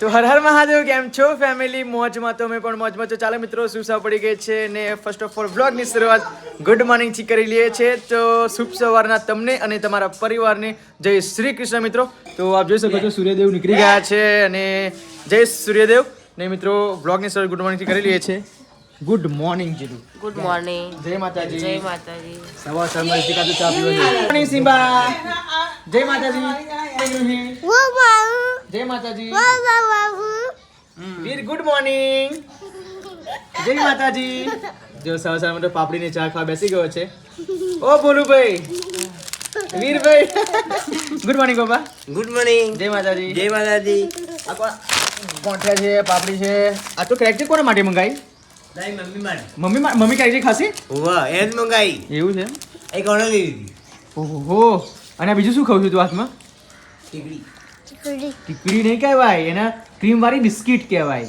તો હર હર મહાદેવ કેમ છો ફેમિલી મોજમાં તો અમે પણ મોજમાં. તો ચાલો મિત્રો સુસા પડી ગઈ છે ને ફર્સ્ટ ઓફ ઓલ બ્લોગની શરૂઆત ગુડ મોર્નિંગથી કરી લઈએ છીએ. તો શુભ સવારના તમને અને તમારા પરિવારને. જય શ્રી કૃષ્ણ મિત્રો. તો આપ જોઈ શકો છો સૂર્યદેવ નીકળી ગયા છે અને જય સૂર્યદેવ. ને મિત્રો બ્લોગની શરૂઆત ગુડ મોર્નિંગથી કરી લઈએ છીએ. Good morning Jitu. Good morning જય માતાજી. જય માતાજી. સવાર સવારમાં રીતિકા તો ચા પીવો છે મોર્નિંગ સિમ્બા. જય માતાજી. જય માતાજી. વીર ગુડ મોર્નિંગ જય માતાજી. જો સવાર મતલબ તો પાપડીની ચા ખાવા બેસી ગયો છે. ઓ ભોલુભાઈ. વીરભાઈ. ગુડ મોર્નિંગ બાબા ગુડ મોર્નિંગ જય માતાજી. જય માતાજી. આ કોણ? ગોંઠિયા છે પાપડી છે. આ તો ક્રેક કોના માટે મંગાવી તારી મમ્મી માટે. મમ્મી મમ્મી ક્રેક ખાસી? વાહ એ જ મંગાઈ. એવું છે એક ઓર્ડર લીધી. ઓહો. અને બીજું શું ખાવ છું તું હાથમાં? ટીકડી. ટીકડી. નહીં કહેવાય એને ક્રીમ વાળી બિસ્કિટ. કહેવાય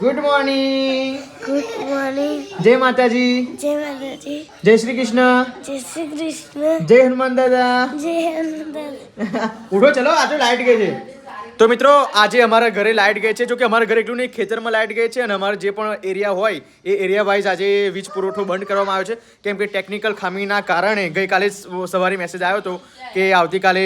ગુડ મોર્નિંગ ગુડ મોર્નિંગ જય માતાજી. જય માતાજી. જય શ્રી કૃષ્ણ. જય શ્રી કૃષ્ણ. જય હનુમાન દાદા. જય હનુમાન ઉઠો ચલો આજે લાઈટ ગઈ છે. તો મિત્રો, આજે અમારા ઘરે લાઈટ ગઈ છે. જો કે અમારા ઘરે એટલું નહીં, ખેતરમાં લાઈટ ગઈ છે અને અમારે જે પણ એરિયા હોય, એ એરિયા વાઇઝ આજે વીજ પુરવઠો બંધ કરવામાં આવ્યો છે. કેમ કે ટેકનિકલ ખામીના કારણે ગઈકાલે સવારે મેસેજ આવ્યો હતો કે આવતીકાલે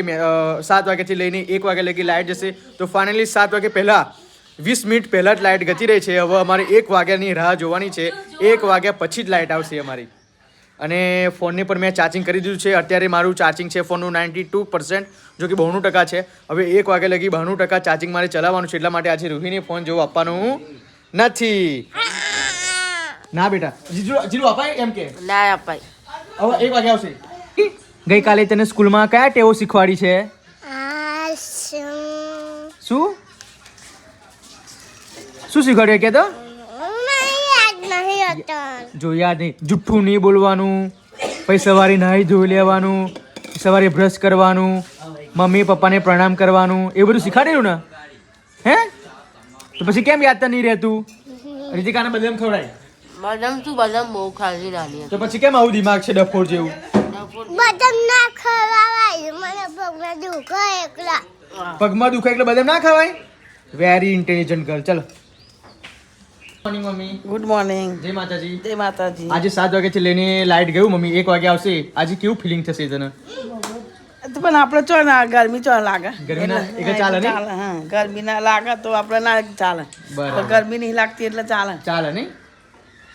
સાત વાગ્યાથી લઈને એક વાગ્યા લગી લાઈટ જશે. તો ફાઇનલી સાત વાગે પહેલાં, વીસ મિનિટ પહેલાં જ લાઈટ ગતી રહી છે. હવે અમારે એક વાગ્યાની રાહ જોવાની છે. એક વાગ્યા પછી જ લાઈટ આવશે અમારી. અને ફોનને પણ મેં ચાર્જિંગ કરી દીધું છે. અત્યારે મારું ચાર્જિંગ છે ફોનનું નાઇન્ટી ટુ પર્સન્ટ જો કે બહુનું ટકા છે. હવે એક વાગે લગી બહાનું ટકા ચાર્જિંગ મારે ચલાવવાનું છે એટલા માટે આજે રૂહીને ફોન જેવો આપવાનું નથી. ના બેટા જીજુ જીજુ અપાય એમ કે? ના અપાય. હવે એક વાગે આવશે. ગઈકાલે તને સ્કૂલમાં કયા ટેવો શીખવાડી છે? શું? શું? શીખવાડ્યું કે તો? યાદ નહીં. જુઠ્ઠું નહીં બોલવાનું. પછી સવારે નાહી ધોઈ લેવાનું. સવારે બ્રશ કરવાનું. મમ્મી પપ્પાને પ્રણામ કરવાનું. એ બધું શીખાડેલું ને? હે? તો પછી કેમ યાદ તો નહીં રહેતું? રીતિકાને બદામ ખવડાય. બદામ શું? બદામ બહુ ખાધી નાની તો પછી કેમ આવું દિમાગ છે ડફોર જેવું? બદામ ના ખવાય. મને પગમાં દુખે એકલા. પગમાં દુખે એટલે બદામ ના ખવાય? વેરી ઇન્ટેલિજન્ટ ગર્લ ચલો. મોર્નિંગ મમ્મી. ગુડ મોર્નિંગ જય માતાજી. જય માતાજી. આજે સાત વાગ્યાથી લઈને લાઈટ ગયું મમ્મી. એક વાગે આવશે. આજે કેવું ફિલિંગ થશે તને? તો પણ આપણે ચો ના ગરમી ચો લાગે. ગરમી ચાલે ને? હા. ગરમી ના લાગે તો આપણે ના ચાલે. ગરમી નહીં લાગતી એટલે ચાલે. ચાલે નહીં?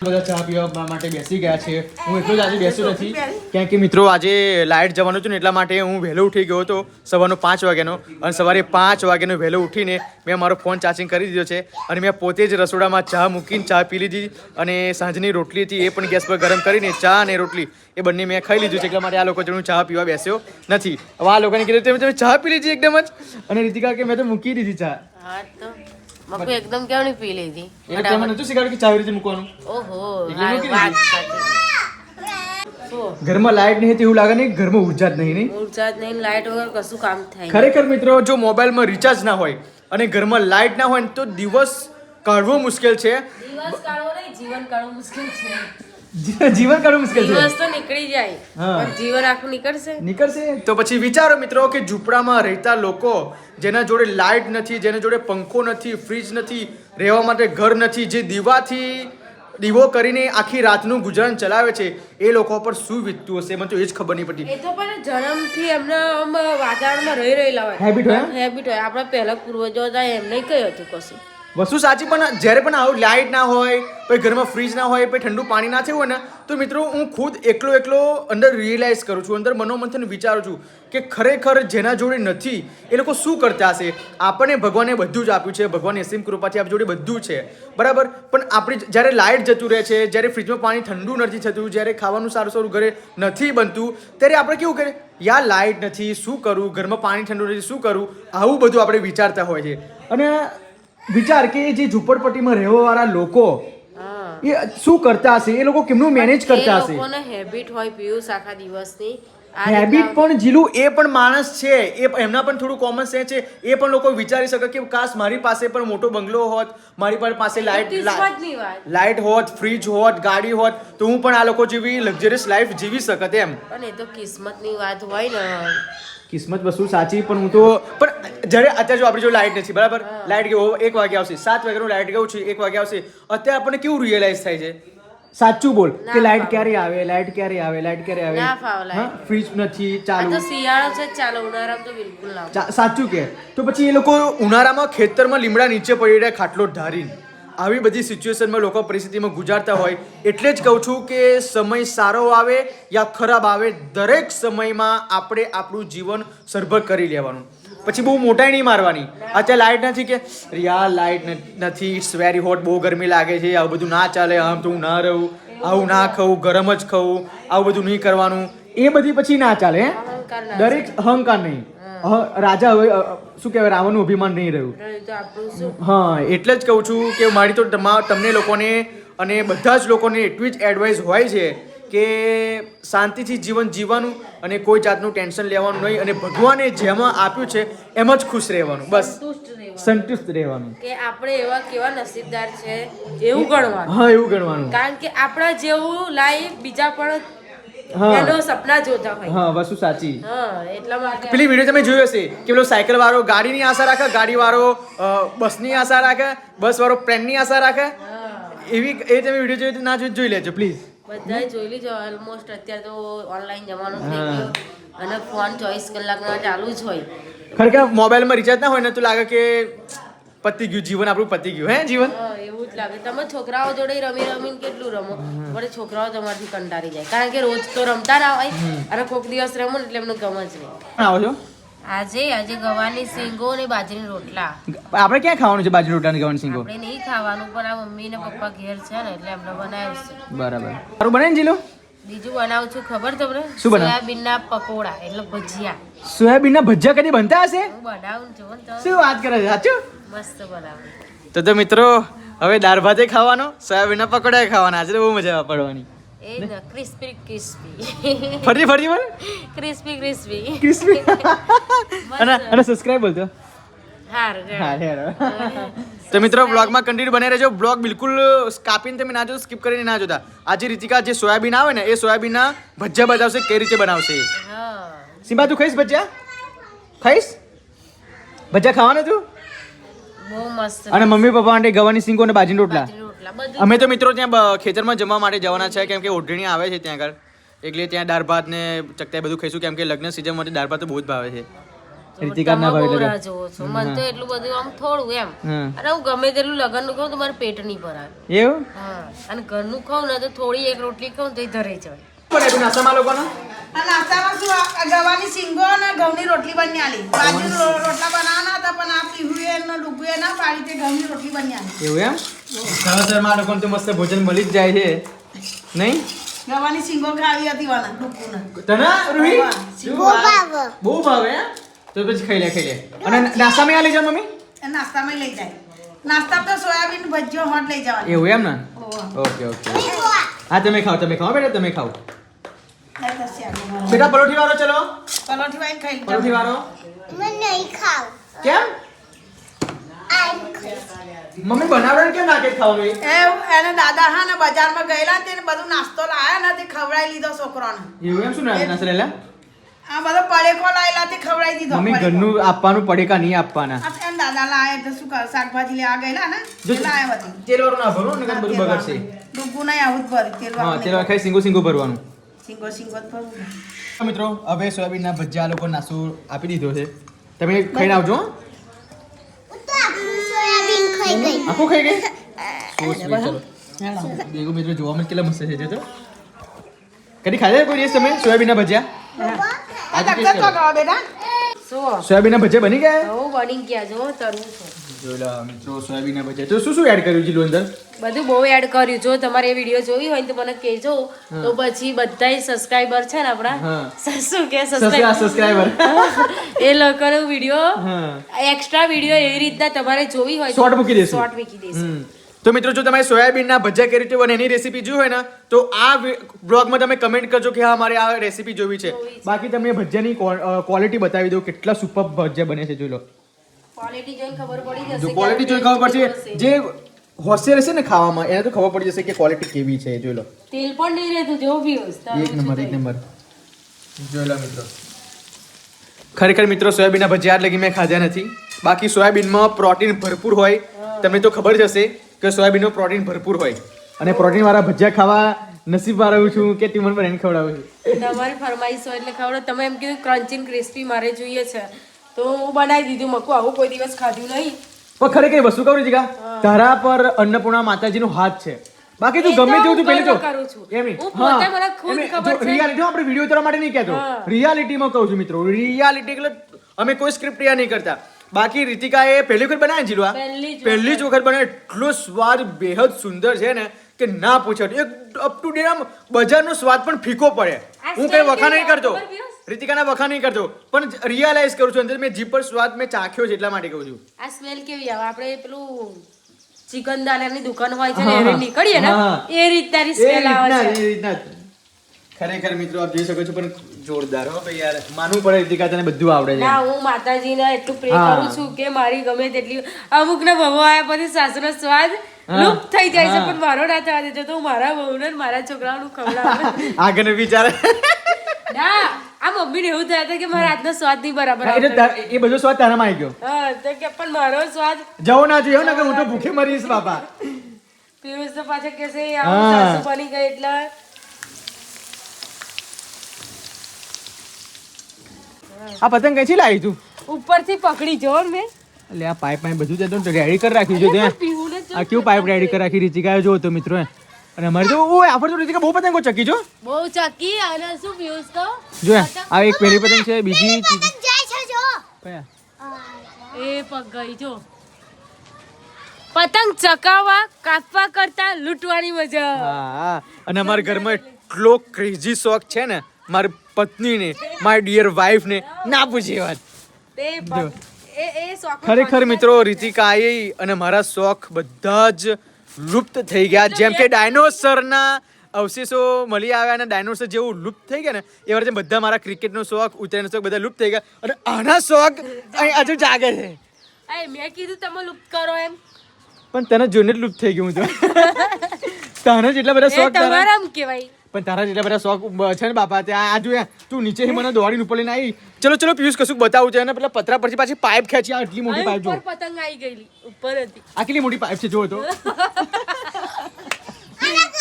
બધા ચા પીવા માટે બેસી ગયા છે. હું એટલો જ આજે બેસ્યો નથી. કારણ કે મિત્રો આજે લાઇટ જવાનું હતું ને એટલા માટે હું વહેલો ઉઠી ગયો હતો સવારનો પાંચ વાગ્યાનો. અને સવારે પાંચ વાગ્યાનો વહેલો ઉઠીને મેં મારો ફોન ચાર્જિંગ કરી દીધો છે અને મેં પોતે જ રસોડામાં ચા મૂકીને ચા પી લીધી અને સાંજની રોટલી હતી એ પણ ગેસ પર ગરમ કરીને ચા અને રોટલી એ બંને મેં ખાઈ લીધું છે. એટલા માટે આ લોકો જોડે હું ચા પીવા બેસ્યો નથી. હવે આ લોકોને કીધું તમે તમે ચા પી લીધી એકદમ જ? અને રીતિકા કે મેં તો મૂકી દીધી ચા. હા તો મકુ એકદમ નહીં પી લીધી. એ તમે નતું શીખવાડ્યું કે ચા રીતે મૂકવાનું. ઓહો વાત સાચી. ઘરમાં લાઇટ નહીં એવું લાગે નહીં ઘરમાં ઊર્જા જ નહીં નહીં? ઊર્જા જ નહીં લાઈટ વગર કશું કામ થાય ખરેખર મિત્રો જો મોબાઈલમાં રિચાર્જ ના હોય અને ઘરમાં લાઇટ ના હોય ને તો દિવસ કાઢવો મુશ્કેલ છે. દિવસ કાઢવો નહીં જીવન કાઢવું મુશ્કેલ છે. જી- જીવન કાઢવું મુશ્કેલ છે. દિવસ તો નીકળી જાય પણ જીવન આખું નીકળશે. નીકળશે. તો પછી વિચારો મિત્રો કે ઝૂંપડામાં રહેતા લોકો જેના જોડે લાઈટ નથી જેના જોડે પંખો નથી ફ્રીજ નથી રહેવા માટે ઘર નથી જે દીવાથી દીવો કરીને આખી રાતનું ગુજરાન ચલાવે છે એ લોકો પર શું વીતતું હશે? મને તો એ જ ખબર નહીં પડતી. એ તો પણ જન્મથી એમને વાતાવરણમાં રહી રહેલા હોય. હેબિટ હોય? હેબિટ હોય. આપણા પહેલા પૂર્વજો હતા એમને કહ્યું હતું કશું? વસ્તુ સાચી પણ જ્યારે પણ આવું લાઇટ ના હોય, પછી ઘરમાં ફ્રીજ ના હોય, પછી ઠંડુ પાણી ના થયું હોય ને, તો મિત્રો હું ખુદ એકલો એકલો અંદર રિયલાઇઝ કરું છું, અંદર મનોમંથન વિચારું છું કે ખરેખર જેના જોડે નથી, એ લોકો શું કરતા હશે? આપણને ભગવાને બધું જ આપ્યું છે ભગવાનની અસીમ કૃપાથી આપણી જોડે બધું છે, બરાબર? પણ આપણી જ્યારે લાઇટ જતું રહે છે, જ્યારે ફ્રીજમાં પાણી ઠંડુ નથી થતું, જ્યારે ખાવાનું સારું સારું ઘરે નથી બનતું, ત્યારે આપણે કેવું કરીએ? યાર લાઇટ નથી, શું કરું? ઘરમાં પાણી ઠંડુ નથી, શું કરું? આવું બધું આપણે વિચારતા હોય છે અને વિચાર કે જે ઝૂંપડપટ્ટીમાં રહેવાવાળા લોકો એ શું કરતા હશે? એ લોકો કેમનું મેનેજ કરતા એ હશે? લોકોને હેબિટ હોય પિયુષ આખા દિવસની. હેબિટ પણ જીલું એ પણ માણસ છે. એ એમના પણ થોડું કોમન સેન્સ છે. એ પણ લોકો વિચારી શકે કે કાશ મારી પાસે પણ મોટો બંગલો હોત મારી પણ પાસે લાઈટ કિસ્મતની લાઈટ હોત ફ્રીજ હોત ગાડી હોત તો હું પણ આ લોકો જેવી લક્ઝરિયસ લાઈફ જીવી શકત એમ. પણ એ તો કિસ્મતની વાત હોય ને. કિસ્મત વસ્તુ સાચી પણ હું તો પણ જ્યારે અત્યારે જો આપણે જો લાઈટ નથી બરાબર? લાઈટ ગયો એક વાગે આવશે સાત વાગ્યાનું લાઈટ ગયું છે એક વાગે આવશે. અત્યારે આપણને કેવું રિયલાઇઝ થાય છે? સાચું બોલ કે લાઈટ ક્યારે આવે લાઈટ ક્યારે આવે લાઈટ ક્યારે આવે? ના ફાવે. ફ્રીજ નથી ચાલુ તો શિયાળો છે ચાલો ઉનાળામાં તો બિલકુલ ના સાચું કે? તો પછી એ લોકો ઉનાળામાં ખેતરમાં લીમડા નીચે પડી રહ્યા ખાટલો ઢારીને. આવી બધી સિચ્યુએશનમાં લોકો પરિસ્થિતિમાં ગુજારતા હોય એટલે જ કહું છું કે સમય સારો આવે યા ખરાબ આવે દરેક સમયમાં આપણે આપણું જીવન સરભર કરી લેવાનું. પછી બહુ મોટાઈ નહીં મારવાની. અત્યારે લાઇટ નથી કે યાર લાઇટ નથી ઇટ્સ વેરી હોટ બહુ ગરમી લાગે છે આવું બધું ના ચાલે આમ તો હું ના રહું આવું ના ખાવું ગરમ જ ખાવું આવું બધું નહીં કરવાનું. એ બધી પછી ના ચાલે દરેક અહંકાર નહીં. રાજા હવે શું કહેવાય રાવણનું અભિમાન નહીં રહ્યું. હા એટલે જ કહું છું કે મારી તો તમા- તમને લોકોને અને બધા જ લોકોને એટલી જ એડવાઇસ હોય છે કે શાંતિથી જીવન જીવવાનું અને કોઈ જાતનું ટેન્શન લેવાનું નહીં અને ભગવાને જેમાં આપ્યું છે એમ જ ખુશ રહેવાનું બસ. સંતુષ્ટ રહેવાનું. કે આપણે એવા કેવા નસીબદાર છે એવું ગણવાનું. હા એવું ગણવાનું. કારણ કે આપણા જેવું લાઈફ બીજા પણ એનો સપના જોતા હોય. હા વસ્તુ સાચી. હા એટલા માટે. પેલી વીડિયો તમે જોયો હશે કે પેલો સાયકલ વાળો ગાડીની આશા રાખે ગાડી વાળો બસની આશા રાખે બસ વાળો પ્લેનની આશા રાખે? એવી એ તમે વીડિયો જોઈ તો ના જોઈ લેજો પ્લીઝ બધાએ જોઈ લીધો ઓલમોસ્ટ અત્યારે તો ઓનલાઈન જમાનો થઈ ગયો અને ફોન ચોવીસ કલાકના ચાલુ જ હોય. ખરેખર મોબાઈલમાં રિચાર્જ ના હોય ને તો લાગે કે પતી ગયું જીવન આપણું પતી ગયું હે જીવન? એવું જ લાગે. તમે છોકરાઓ જોડે રમી રમીને કેટલું રમો? પણ છોકરાઓ તમારથી કંટાળી જાય. કારણ કે રોજ તો રમતા ના હોય અને કોઈક દિવસ રમો ને એટલે એમને ગમે જ નહીં. આજે આજે ગવાની સિંગો ને બાજરી રોટલા. આપણે ક્યાં ખાવાનું છે બાજરી રોટલા ગવન સિંગો? આપણે નહીં ખાવાનું પણ આ મમ્મી ને પપ્પા ઘેર છે ને એટલે એમને બનાવ્યું છે. બરાબર. સારું બને ને જીલો? બીજું બનાવું છું ખબર તમને? શું ના પકોડા એટલે ભજીયા. સોયાબીન ના ભજીયા કદી બનતા હશે? હું બનાવું છું શું વાત કરે છે? સાચું? મસ્ત બનાવું. તો તો મિત્રો હવે દાળ ભાતે ખાવાનો સોયાબીનના પકોડા ખાવાના. આજે બહુ મજા પડવાની. ક્રિસ્પી ક્રિસ્પી ફરી ફરી બોલ ક્રિસ્પી ક્રિસ્પી ક્રિસ્પી અને અને સબસ્ક્રાઇબ બોલતો તો મિત્રો બ્લોગમાં કન્ટિન્યુ બને રહેજો. બ્લોગ બિલકુલ કાપીને તમે ના જો સ્કીપ કરીને ના જોતા. આજે રીતિકા જે સોયાબીન આવે ને એ સોયાબીનના ભજીયા બતાવશે કઈ રીતે બનાવશે. સિમ્બા તું ખાઈશ ભજીયા? ખાઈશ? ભજીયા ખાવાના તું? બહુ મસ્ત અને મમ્મી પપ્પા માટે ગવાની સિંગો અને બાજરીના રોટલા. અમે તો મિત્રો ત્યાં ખેતરમાં જમવા માટે જવાના છે કેમ કે ઓઢણી આવે છે ત્યાં આગળ. એટલે ત્યાં દાળ ભાત ને ચકતા બધું ખાઈશું કેમ કે લગ્ન સિઝન માટે દાળ ભાત તો બહુ જ ભાવે છે. રીતિકા ના ભાવે એટલે રાહ જોવો છો. મને તો એટલું બધું આમ થોડું એમ. અને હું ગમે તેટલું લગનનું ખાઉં તો મારું પેટ નહીં ભરાય. એવું? અને ઘરનું ખાઉં ને તો થોડી એક રોટલી ખાઉં તો એ ધરાઈ જાય પણ એટલું નાસ્તામાં લોકોનો નાસ્તામાં શું ગવાની સિંગો અને ઘઉંની રોટલી બની આલી. બાજુ રોટલા બનાવવાના હતા પણ આ પીહુએ ને ડૂબુએ ના પાડી તે ઘઉંની રોટલી બની આલી. એવું એમ? સરસરમાં આ લોકોને તો મસ્ત ભોજન મળી જ જાય છે. નહીં? ગવાની સિંગો ખાવી હતી વાના ડૂબુને તને રૂહી? બહુ ભાવે. બહુ ભાવે તો પછી ખાઈ લે ખાઈ લે. અને નાસ્તામાં આ લઈ જાઓ મમ્મી? એ નાસ્તામાં લઈ જાય. નાસ્તા તો સોયાબીન ભજીયો હોટ લઈ જવાનું. એવું એમ ને? ઓકે ઓકે હા તમે ખાઓ તમે ખાઓ બેટા તમે ખાઓ. બેટા પરોઠી વાળો ચલો પરોઠી વાળીને ખાઈ લીધા. પરોઠી વાળો મને નહીં ખાવ કેમ આમ ખાઈશ. મમ્મી બનાવડે કેમ નાખે ખાવાનું એ? એ એને દાદા હા ને બજારમાં ગયેલા ને તેને બધું નાસ્તો લાયા ને તે ખવડાવી લીધો છોકરાને એવું એમ શું ના નાસ્તો લેલા આ બધો પડેકો લાયેલા તે ખવડાવી દીધો મમ્મી પડેકો. ઘરનું આપવાનું પડેકા નહીં આપવાના આ એમ દાદા લાયા એટલે શું કર શાકભાજી લેવા ગયેલા ને જો તે લાયા બધું તેલ વાળું ના ભરો ને બધું બગડશે ડૂબું નહીં આવું જ ભરી તેલ હા વાળું તેલ નહીં. વાળું ખાઈ સિંગો સિંગો ભરવાનું સિંગો મિત્રો હવે સોયાબીનના ભજીયા આ લોકો નાસ્તો આપી દીધો છે. તમે ખાઈને આવજો આખું ખાઈ ગઈ. આખું ખાઈ ગઈ? So sweet, ચલો. દેખો મિત્રો જોવામાં કેટલા મસ્ત છે તો કદી ખાધા કોઈ દિવસ તમે સોયાબીનના ભજીયા? સોયાબીનના ભજીયા બની ગયા? હું બની ગયા જો તરું છું. જોઈ લો મિત્રો સોયાબીનના ભજીયા તો શું શું એડ કર્યું જીલું અંદર? બધું બહુ એડ કર્યું. જો તમારે એ વીડિયો જોવી હોય તો મને કહેજો. તો પછી બધા સબસ્ક્રાઇબર છે ને આપણા. શું કે સબસ્ક્રાઇબર એ લોકોનો વીડિયો એક્સ્ટ્રા વીડિયો એવી રીતના તમારે જોવી હોય શોર્ટ મૂકી દેશું. શોર્ટ મૂકી દેશું. તો મિત્રો જો તમારે સોયાબીનના ભજીયા કેવી રીતે બને એની રેસીપી જોઈ હોય ને તો આ બ્લોગમાં તમે કમેન્ટ કરજો કે હા મારે આ રેસીપી જોવી છે. બાકી તમને ભજીયાની ક્વોલિટી બતાવી દઉં કેટલા સુપર ભજીયા બને છે જોઈ લો. ક્વોલિટી જોઈને ખબર પડી જશે જો ક્વોલિટી જોઈ ખબર પડશે. જે હોશિયાર હશે ને ખાવામાં એને તો ખબર પડી જશે કે ક્વોલિટી કેવી છે જોઈ લો. તેલ પણ નહીં રહેતું જો બી હોય એક નંબર એક નંબર. જોઈ લો મિત્રો. ખરેખર મિત્રો સોયાબીનના ભજીયા લગી મેં ખાધા નથી. બાકી સોયાબીનમાં પ્રોટીન ભરપૂર હોય. તમને તો ખબર જ હશે કે સોયાબીનનો પ્રોટીન ભરપૂર હોય. અને પ્રોટીન વાળા ભજીયા ખાવા નસીબ વાળું છું કે તીમન પર એને ખવડાવું છું. તમારી ફરમાઈશ હોય એટલે ખબર તમે એમ કીધું ક્રન્ચી ક્રિસ્પી મારે જોઈએ છે. તો હું બનાવી દીધું મકુ આવું કોઈ દિવસ ખાધું નહીં. પણ ખરેખર વસ્તુ કહું જીગા તારા પર અન્નપૂર્ણા માતાજીનો હાથ છે. બાકી તું ગમે તેવું તું પહેલી કરું છું. એમ reality આપણે વીડિયો ઉતારવા માટે નહીં કહેતો. રિયાલિટીમાં કહું છું મિત્રો. રિયાલિટી એટલે અમે કોઈ સ્ક્રિપ્ટ રિયા નહીં કરતા. બાકી રીતિકાએ પહેલી વખત બનાવ્યા ને જીલવા? પહેલી જ વખત. બનાવ્યો એટલો સ્વાદ બેહદ સુંદર છે ને કે ના પૂછો. એક અપ ટુ ડેટ આમ બજારનો સ્વાદ પણ ફીકો પડે. હું કઈ વખા નહીં કરતો? રીતિકાના વખાણ નહીં કરતો પણ રિયલાઇઝ કરું છું અંદર મેં જીભ પર સ્વાદ મેં ચાખ્યો છે એટલા માટે કહું છું. આ સ્મેલ કેવી આવે? આપણે પેલું ચિકન દાનાની દુકાન હોય છે ને નીકળીએ ને એ રીતનાની એ સ્મેલ આવે છે. એ રીતના. ખરેખર મિત્રો આપ જોઈ શકો છો પણ જોરદાર હો ભાઈ યાર. માનવું પડે રીતિકા તને બધું આવડે છે. ના હું માતાજીને એટલું પ્રે કરું છું કે મારી ગમે તેટલી અમુક ના ભવો આવ્યા પછી સાસુનો સ્વાદ. લુપ્ત થઈ જાય છે પણ મારો ના થવા દેજો. તો હું મારા વહુને મારા છોકરાઓનું ખવડાવું. આગળ વિચારે. ના આ મમ્મીને એવું થયા હતા કે મારા હાથનો સ્વાદ નહીં બરાબર એ બધો સ્વાદ તારામાં આવી ગયો. હા તો કે પણ મારો સ્વાદ જવો ના જોઈએ ને કે હું તો ભૂખે મરીશ બાપા. પિયુષ તો પાછા કહેશે. આવું સાસુ બની ગઈ એટલે. આ પતંગ કઈ છે લાવી તું? ઉપરથી પકડી જો મેં. એટલે આ પાઇપ પાઇપ બધું તે તો રેડી કરી રાખ્યું છે ત્યાં. આ કયું પાઇપ રેડી કરી રાખી રીતિકા જો તો મિત્રો. અને અમારે તો ઓય આપણે તો રીતિકા બહુ પતંગો ચકી જો. બહુ ચકી અને શું પિયુષ તો? જો આ એક પહેલી પતંગ છે બીજી પતંગ જાય છે જો. કયા? એ પગ ગઈ જો. પતંગ ચકાવવા કાપવા કરતા લૂંટવાની મજા. હા અને અમારા ઘરમાં એટલો ક્રેઝી શોખ છે ને મારી પત્નીને મારી ડિયર વાઈફને ના પૂછી વાત. તે ખરેખર મિત્રો રીતિકા આઈ અને મારા શોખ બધા જ લુપ્ત થઈ ગયા. જેમ કે ડાયનોસરના અવશેષો મળી આવ્યા અને ડાયનોસર જેવું લુપ્ત થઈ ગયા ને એ રીતે બધા મારા ક્રિકેટનો શોખ ઉત્તરાયણનો શોખ બધા લુપ્ત થઈ ગયા. અને આના શોખ હજુ જાગે છે. મેં કીધું તમે લુપ્ત કરો એમ. પણ તને જોઈને જ લુપ્ત થઈ ગયું હું તો. તારા જેટલા બધા શોખ તમારા આમ કહેવાય. પણ તારા જેટલા બધા શોખ છે ને બાપા ત્યાં આ જોયા તું નીચે મને દોડીને ઉપર લઈને આવી ચલો ચલો પિયુષ કશું બતાવું છે. અને પેલા પતરા પરથી પાછી પાઇપ ખેંચી આ આટલી મોટી પાઇપ જો. પતંગ આવી ગયેલી ઉપર હતી. આ કેટલી મોટી પાઇપ છે જો તો.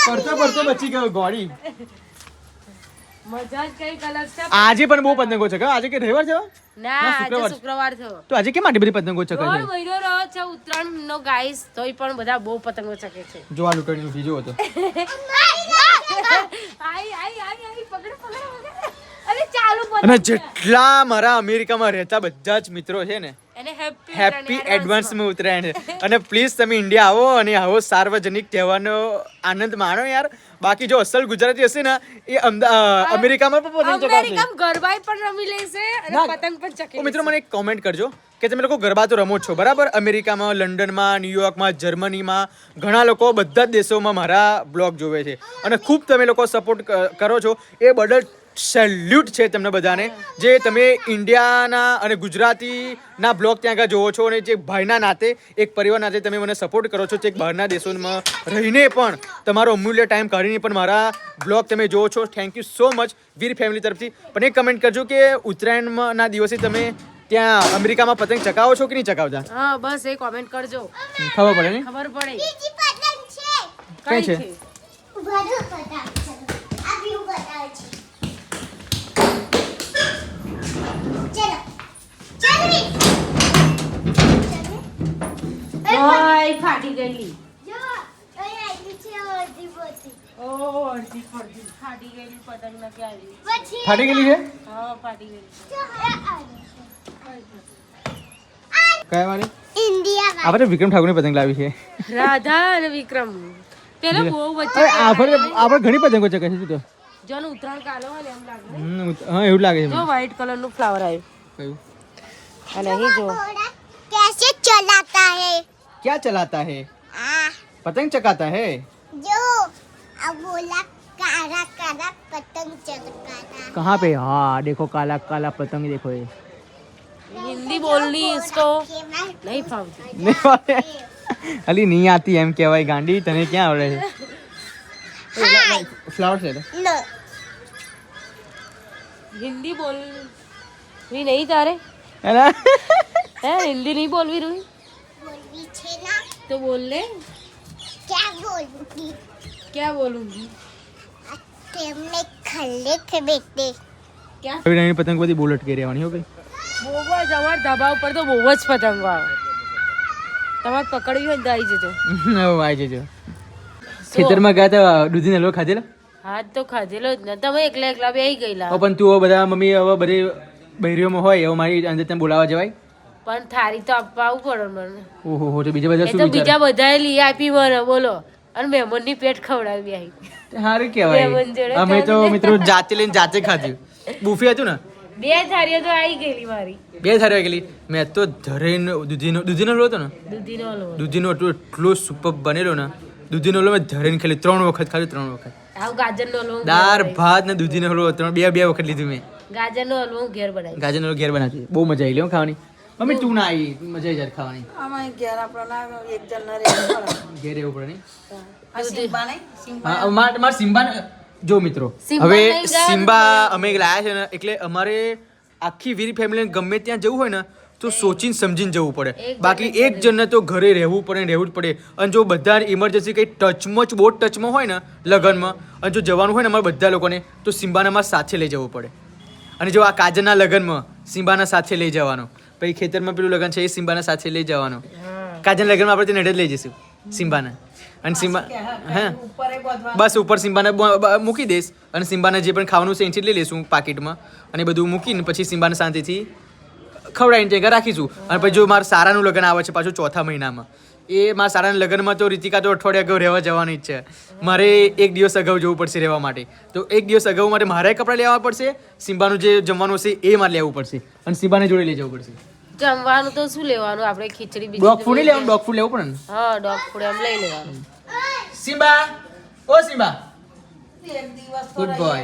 પડતો પડતો બચી ગયો ગોળી. મજા જ કંઈક અલગ છે. આજે પણ બહુ પતંગો છે આજે કે રવિવાર છે ના આજે શુક્રવાર. શુક્રવાર થયો તો આજે કેમ આટલી બધી પતંગો ચકે છે? મહિનો રહ્યો છે ઉત્તરાયણ નો ગાઈસ તોય પણ બધા બહુ પતંગો ચકે છે. જો આ તો આઈ આઈ આઈ આઈ પકડ પકડ પકડ. અરે ચાલુ પતંગ અને જેટલા મારા અમેરિકામાં રહેતા બધા જ મિત્રો છે ને એને હેપી હેપી એડવાન્સમાં ઉતરાયણ છે. અને પ્લીઝ તમે ઇન્ડિયા આવો અને આવો સાર્વજનિક તહેવારનો આનંદ માણો યાર. બાકી જો અસલ ગુજરાતી હશે ને એ અમદા- અમેરિકામાં પણ પતંગ ચગાવશે અમેરિકામાં ગરબાઈ પણ રમી લેશે અને પતંગ પણ ચગાવશે મિત્રો મને એક કોમેન્ટ કરજો. કે તમે લોકો ગરબા તો રમો છો. બરાબર? અમેરિકામાં, લંડનમાં, ન્યુયોર્કમાં, જર્મનીમાં ઘણા લોકો બધા જ દેશોમાં મારા બ્લોગ જોવે છે. અને ખૂબ તમે લોકો સપોર્ટ કરો છો. એ બદલ સેલ્યુટ છે તમને બધાને. જે તમે ઇન્ડિયાના અને ગુજરાતીના બ્લોગ ત્યાં આગળ જોવો છો અને જે ભાઈના નાતે, એક પરિવાર નાતે તમે મને સપોર્ટ કરો છો, જે બહારના દેશોમાં રહીને પણ તમારો અમૂલ્ય ટાઈમ કાઢીને પણ મારા બ્લોગ તમે જોવો છો. Thank you so much Veer family તરફથી. પણ એક કમેન્ટ કરજો કે ઉત્તરાયણના દિવસે તમે ત્યાં અમેરિકામાં પતંગ ચકાવો છો કે નહીં ચકાવતા હા બસ એ કોમેન્ટ કરજો. ખબર પડે ને? ખબર પડે. બીજી પતંગ છે. કઈ છે? ઊભા રહો પતંગ ચલો આ વ્યૂ બતાવે છે. ચલો. ચાલવી. ઓય ફાટી ગયેલી. જો અહીં આવી છે અડધી બોતી ઓ અડધી ફરતી ફાટી ગયેલી પતંગ નથી આવી. પછી ફાટી ગયેલી છે. હા ફાટી ગયેલી જો આ આવી છે. કયા વાળી ઇન્ડિયા આપણે વિક્રમ ઠાકોરની પતંગ લાવી છે રાધા અને વિક્રમ પેલો બહુ વચ્ચે અરે આપણે આપણે ઘણી પતંગો ચકે છે તું તો જો ને ઉત્તરાયણ કાલો હોય ને એમ લાગે હમ, હા એવું લાગે છે જો મને. વ્હાઈટ કલર નું ફ્લાવર આવ્યું કયું અને અહીં જો घोड़ा कैसे चलाता है ક્યાં ચલાતા હે आ पतंग चकाता है जो अब बोला काला काला पतंग चलकाता कहाँ पे हाँ देखो काला काला पतंग देखो ये હિન્દી બોલની इसको के बाद નહીં ફાવતી અલી નહીં આતી એમ કહેવાય ગાંડી તને ક્યાં આવડે છે ફ્લાવર છે नो હિન્દી બોલ રી નહીં તારે હેના હે હિન્દી નહીં બોલવી રૂહી बोलवी छे ना તો બોલ લે क्या बोलूंगी ક્યાં બોલુંગી તેમને ખલ્લે કે બેટે ક્યાં હવે નાની પતંગ બધી બુલેટ કરી રહેવાની હો ભાઈ બહુ જ અમારા ધાબા ઉપર તો બહુ જ પતંગો આવે તમારે પકડવી હોય ને તો આવી જજો. હવે આવી જજો. ખેતરમાં ગયા હતા દૂધીને હલવો ખાધેલો? હાથ તો ખાધેલો જ ને. તમે એકલા એકલા બે આવી ગયેલા. પણ તું બધા મમ્મી હવે બધી બૈરીઓમાં હોય હવે મારી અંદર ત્યાં બોલાવા જવાય? પણ થારી તો આપવા પડે મને. ઓહો હો તો બીજા બધા શું તો બીજા બધાએ લઈ આપી મને બોલો. અને મહેમાનની પેટ ખવડાવી આવી. સારું કહેવાય. અમે તો મિત્રો જાતે લઈને જાતે ખાધ્યું બુફી હતું ને? બે થારીઓ તો આવી ગયેલી મારી. બે થારી ગયેલી. મેં તો ધરેનો દૂધીનો દૂધીનો હતો ને? દૂધીનો દૂધીનો એટલો એટલો સુપર બનેલો ને. દૂધીનો લો મેં ધરેને ખાલી ત્રણ વખત ખાલી ત્રણ વખત. આવું ગાજરનો દાળ ભાત ને દૂધીનો હલવો ત્રણ બે બે વખત લીધું મેં. ગાજરનો હલવો હું ઘેર બનાવી ગાજરનો ઘેર બનાવી બહુ મજા આવી લે ખાવાની. મમ્મી તું ના આવી મજા આવી જાય ખાવાની. આમાં ઘેર એક રહેવું પડે. ઘેર રહેવું પડે નહીં. સિમ્બા નહીં સિમ્બા માર માર સિમ્બા જો મિત્રો હવે સિમ્બા અમે લાયા છે ને એટલે અમારે આખી વીરી ફેમિલીને ગમે ત્યાં જવું હોય ને તો સોચીને સમજીને જવું પડે. બાકી એક જણને તો ઘરે રહેવું પડે રહેવું જ પડે. અને જો બધા ઇમરજન્સી કંઈ ટચમાં જ બહુ ટચમાં હોય ને લગ્નમાં અને જો જવાનું હોય ને અમારા બધા લોકોને તો સિમ્બાને અમારે સાથે લઈ જવું પડે. અને જો આ કાજલના લગ્નમાં સિમ્બાના સાથે લઈ જવાનો. પછી ખેતરમાં પેલું લગ્ન છે એ સિમ્બાના સાથે લઈ જવાનો. કાજલના લગ્નમાં આપણે તેને જ લઈ જઈશું સિમ્બાના. અને સિમ્બા હા ઉપર એ બધવા બસ ઉપર સિમ્બાને મૂકી દઈશ. અને સિમ્બાને જે પણ ખાવાનું છે એથી લઈ લઈશું પાકીટમાં. અને બધું મૂકીને પછી સિમ્બાને શાંતિથી ખવડાવીને ત્યાં રાખીશું. અને પછી જો મારા સારાનું લગ્ન આવે છે પાછું ચોથા મહિનામાં. એ મારા સારાના લગ્નમાં તો રીતિકા તો અઠવાડિયા અગાઉ રહેવા જવાની જ છે. મારે એક દિવસ અગાઉ જવું પડશે રહેવા માટે. તો એક દિવસ અગાઉ મારે મારે કપડાં લેવા પડશે સિમ્બાનું જે જમવાનું હશે એ મારે લેવું પડશે. અને સિમ્બાને જોડે લઈ જવું પડશે. જમવાનું તો શું લેવાનું? આપણે ખીચડી બીજી ડોગ ફૂડ લેવાનું? ડોગ ફૂડ લેવું પડે ને? હા ડોગ ફૂડ એમ લઈ લેવાનું. સિમ્બા? ઓ સિમ્બા. એક દિવસ Good boy.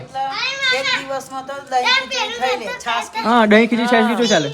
એક દિવસમાં તો દહીં ખીચડી ખાઈ લે. છાશ હા દહીં ખીચડી છાશ ખીચડી ચાલે.